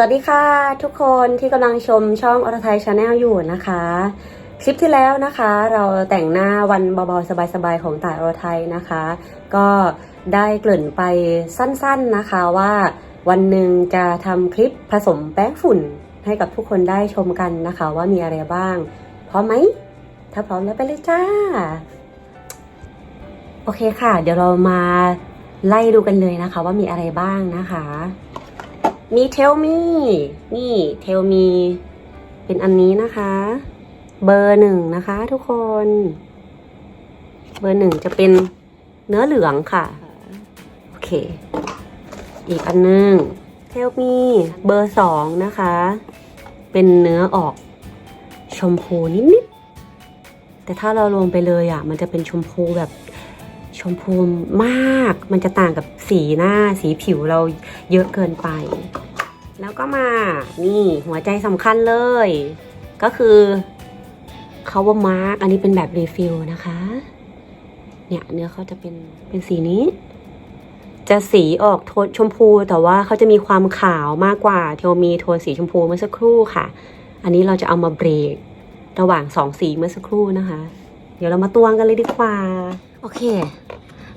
สวัสดีค่ะ ทุกคนที่กำลังชมช่องอรไทยชาแนลอยู่นะคะ คลิปที่แล้วนะคะ เราแต่งหน้าวันเบาๆสบายๆของต่ายอรไทยนะคะ ก็ได้เกริ่นไปสั้นๆนะคะว่าวันหนึ่งจะทำคลิปผสมแป้งฝุ่นให้กับทุกคนได้ชมกันนะคะ ว่ามีอะไรบ้าง พร้อมไหม ถ้าพร้อมแล้วไปเลยจ้า โอเคค่ะ เดี๋ยวเรามาไล่ดูกันเลยนะคะ ว่ามีอะไรบ้างนะคะ มีเทลมีนี่เทลมีเป็นอันนี้นะคะ เบอร์หนึ่งนะคะ ทุกคน เบอร์หนึ่งจะเป็นเนื้อเหลืองค่ะ โอเค อีกอันหนึงเทลมีเบอร์สองนะคะ เป็นเนื้อออกชมพูนิดๆแต่ถ้าเราลงไปเลยอะ มันจะเป็นชมพูแบบ ชมพูมาก มันจะต่างกับสีหน้าสีผิวเราเยอะเกินไป แล้วก็มา นี่หัวใจสำคัญเลย ก็คือ cover mark อันนี้เป็นแบบรีฟิลนะคะ เนี่ยเนื้อเขาจะเป็นเป็นสีนี้ จะสีออกโทนชมพูแต่ว่าเขาจะมีความขาวมากกว่าเทลมีโทนสีชมพูเมื่อสักครู่ค่ะ อันนี้เราจะเอามาเบรก ระหว่างสองสีเมื่อสักครู่นะคะ เดี๋ยวเรามาตวงกันเลยดีกว่า เค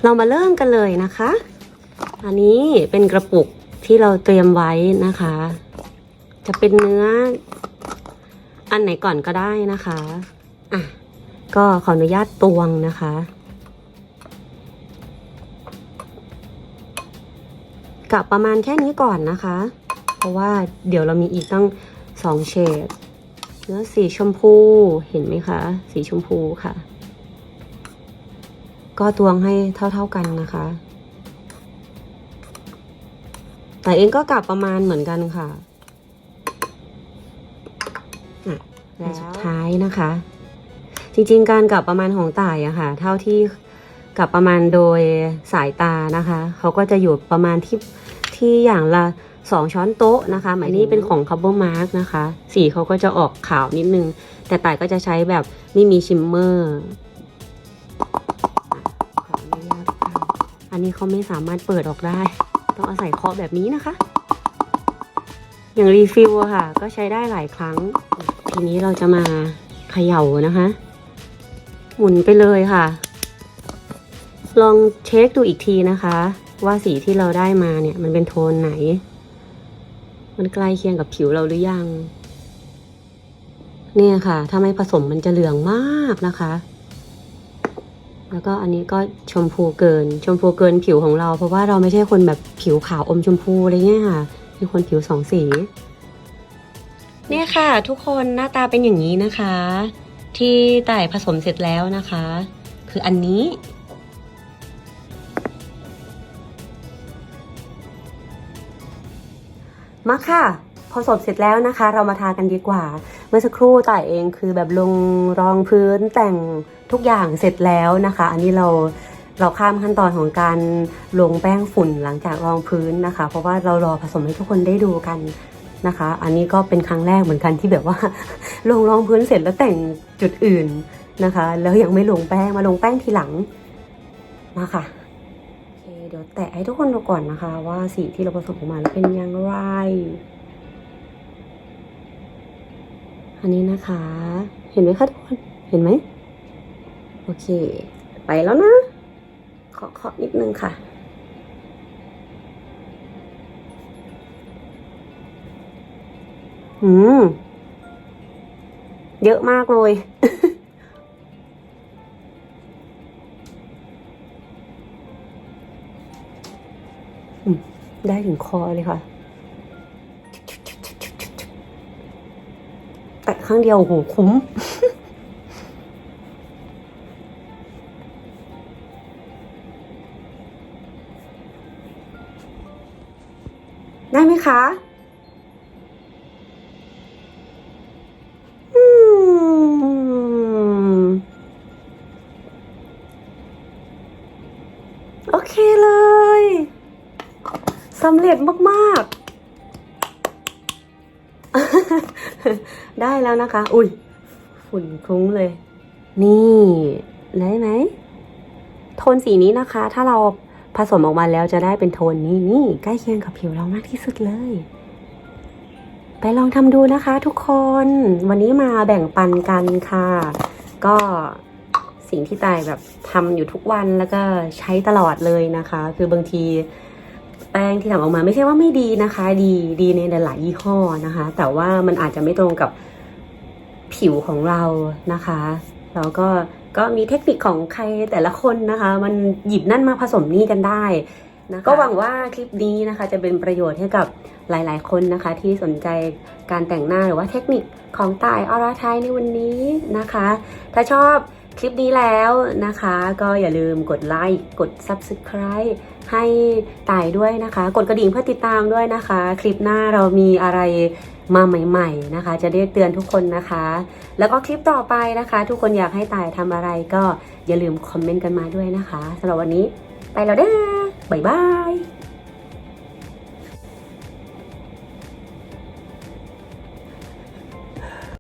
เรามาเริ่มกันเลยนะคะ อันนี้เป็นกระปุกที่เราเตรียมไว้นะคะ จะเป็นเนื้อ อันไหนก่อนก็ได้นะคะอะก็ขออนุญาตตวงนะคะ กะประมาณแค่นี้ก่อนนะคะ เพราะว่าเดี๋ยวเรามีอีกตั้งสองเฉดเนื้อสีชมพูเห็นไหมคะ สีชมพูค่ะ ก็ตวงให้เท่า ๆกันนะคะ แต่เองก็กลับประมาณเหมือนกันค่ะอะและสุดท้ายนะคะ จริงๆ การกลับประมาณของต่ายอะค่ะ เท่าที่กลับประมาณโดยสายตานะคะเขาก็จะอยู่ประมาณที่ที่อย่างละสองช้อนโต๊ะนะคะหมายนี้เป็นของคับเบิลมาร์กนะคะ สีเขาก็จะออกขาวนิดนึง แต่ต่ายก็จะใช้แบบไม่มีชิมเมอร์ อันนี้เขาไม่สามารถเปิดออกได้ ต้องอาศัยเคาะแบบนี้นะคะ อย่างรีฟิลค่ะ ก็ใช้ได้หลายครั้ง ทีนี้เราจะมาเขย่านะคะ หมุนไปเลยค่ะ ลองเช็คดูอีกทีนะคะ ว่าสีที่เราได้มาเนี่ย มันเป็นโทนไหน มันใกล้เคียงกับผิวเราหรือยัง เนี่ยค่ะ ถ้าไม่ผสมมันจะเหลืองมากนะคะ แล้วก็อันนี้ก็ชมพูเกิน ชมพูเกินผิวของเรา เพราะว่าเราไม่ใช่คนแบบผิวขาวอมชมพูอะไรเงี้ยค่ะเป็นคนผิวสองสี เนี่ยค่ะ ทุกคนหน้าตาเป็นอย่างนี้นะคะ ที่ต่ายผสมเสร็จแล้วนะคะ คืออันนี้ มาค่ะผสมเสร็จแล้วนะคะ เรามาทากันดีกว่า เมื่อสักครู่ต่ายเองคือแบบลงรองพื้นแต่งทุกอย่างเสร็จแล้วนะคะ อันนี้เราเราข้ามขั้นตอนของการลงแป้งฝุ่นหลังจากรองพื้นนะคะ เพราะว่าเรารอผสมให้ทุกคนได้ดูกันนะคะ อันนี้ก็เป็นครั้งแรกเหมือนกันที่แบบว่า ลงรองพื้นเสร็จแล้วแต่งจุดอื่นนะคะ แล้วยังไม่ลงแป้งมาลงแป้งทีหลังมาค่ะโอเคเดี๋ยวแตะให้ทุกคนดูก่อนนะคะ ว่าสีที่เราผสมออกมาเป็นอยังไร อันนี้นะคะ เห็นไหมคะทุกคน เห็นไหม โอเค ไปแล้วนะ เคาะเคาะนิดนึงค่ะ อืม เยอะมากเลยได้ถึงคอเลยค่ะ รั้งเดียวโหคุ้ม ได้ไหมคะโอเคเลยสำเร็จมาก ๆ ได้แล้วนะคะ อุ้ยฝุ่นคลุ้งเลย นี่ได้ไหม โทนสีนี้นะคะ ถ้าเราผสมออกมาแล้วจะได้เป็นโทนนี้นี่ใกล้เคียงกับผิวเรามากที่สุดเลย ไปลองทำดูนะคะทุกคน วันนี้มาแบ่งปันกันค่ะ ก็สิ่งที่ตายแบบทำอยู่ทุกวันแล้วก็ใช้ตลอดเลยนะคะ คือบางที แป้งที่ทำออกมาไม่ใช่ว่าไม่ดีนะคะ ดีดีในหลาย ๆ ยี่ห้อนะคะ แต่ว่ามันอาจจะไม่ตรงกับผิวของเรานะคะแล้วก็ก็มีเทคนิคของใครแต่ละคนนะคะ มันหยิบนั่นมาผสมนี่กันได้นะะก็หวังว่าคลิปนี้นะคะจะเป็นประโยชน์ให้กับหลาย ๆ คนนะคะ ที่สนใจการแต่งหน้าหรือว่าเทคนิคของตายอรไทยในวันนี้นะคะ ถ้าชอบ คลิปนี้แล้วนะคะ ก็อย่าลืมกดไลค์กด Subscribe ให้ตายด้วยนะคะ กดกระดิ่งเพื่อติดตามด้วยนะคะ คลิปหน้าเรามีอะไรมาใหม่ ๆนะคะ จะได้เตือนทุกคนนะคะ แล้วก็คลิปต่อไปนะคะ ทุกคนอยากให้ตายทำอะไรก็อย่าลืมคอมเมนต์กันมาด้วยนะคะสำหรับวันนี้ไปแล้วเด้อบ๊ายบาย